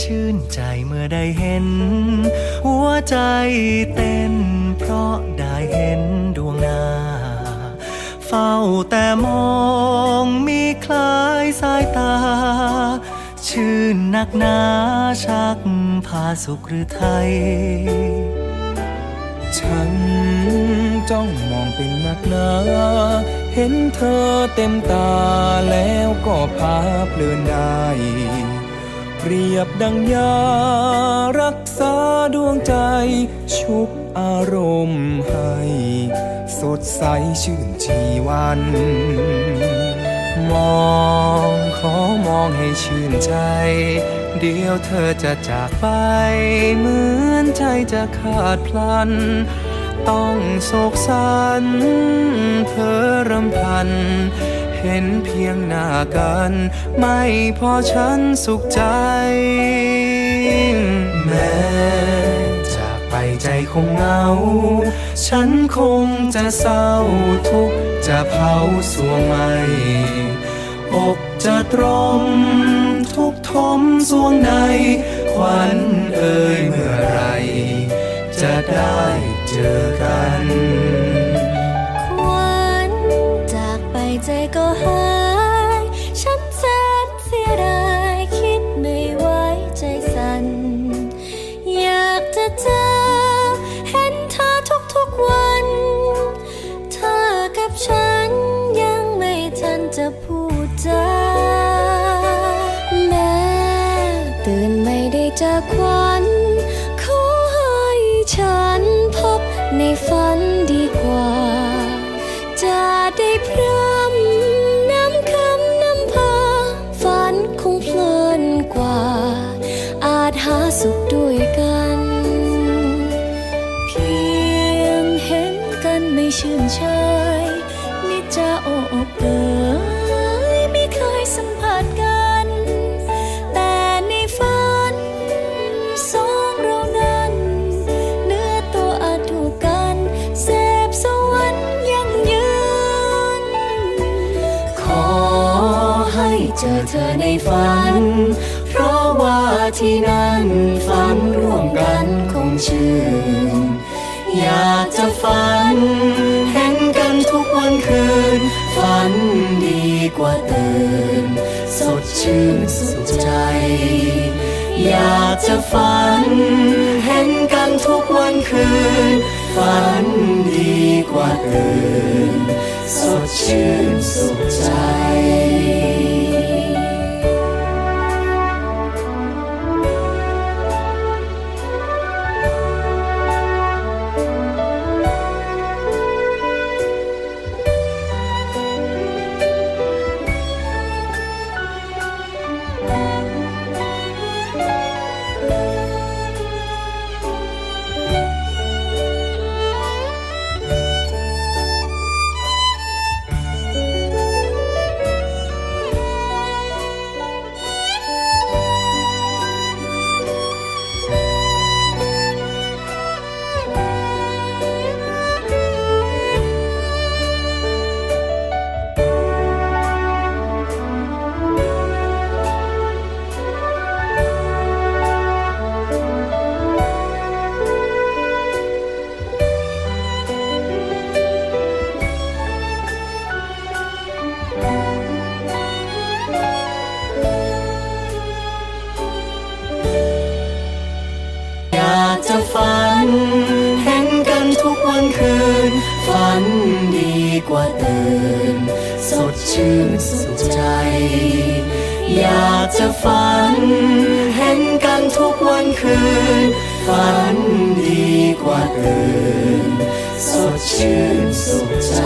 ชื่นใจเมื่อได้เห็น หัวใจเต้น เพราะได้เห็นดวงหน้า เฝ้าแต่มองมีคล้ายสายตา ชื่นนักหนาชักพาสุขหรือไทย ฉันจ้องมองเป็นนักหนาเห็นเธอเต็มตาแล้วก็พาเพลินได้ เปรียบดังยารักษาดวงใจ ชุบอารมณ์ให้ สดใสชื่นชีวัน มองขอมองให้ชื่นใจ เดี๋ยวเธอจะจากไป เหมือนใจจะขาดพลัน ต้องโศกสันเธอรำพัน เห็นเพียงหน้ากัน ไม่พอฉันสุขใจ แม้จากไปใจคงเหงา ฉันคงจะเศร้าทุกจะเผาสวงไหมอกจะตรมทุกทมสวงใน ควันเอ่ย ในฝันดีกว่า จะได้พรำน้ำคำน้ำพา ฝันคงเพลินกว่า อาจหาสุขด้วยกัน เพียงเห็นกันไม่ชื่นเชยนิจจะโอบเอ่ย เจอเธอในฝัน เพราะว่าที่นั่นฝันร่วมกันคงชื่น อยากจะฝัน เห็นกันทุกวันคืน ฝันดีกว่าตื่น สดชื่นสุขใจ อยากจะฝัน เห็นกันทุกวันคืน ฝันดีกว่าตื่น สดชื่นสุขใจากจะฝัน เห็นกันทุกวันคืน ฝันดีกว่าตื่น สดชื่นสุขใจ อยากจะฝัน เห็นกันทุกวันคืน ฝันดีกว่าตื่น สดชื่นสุขใจ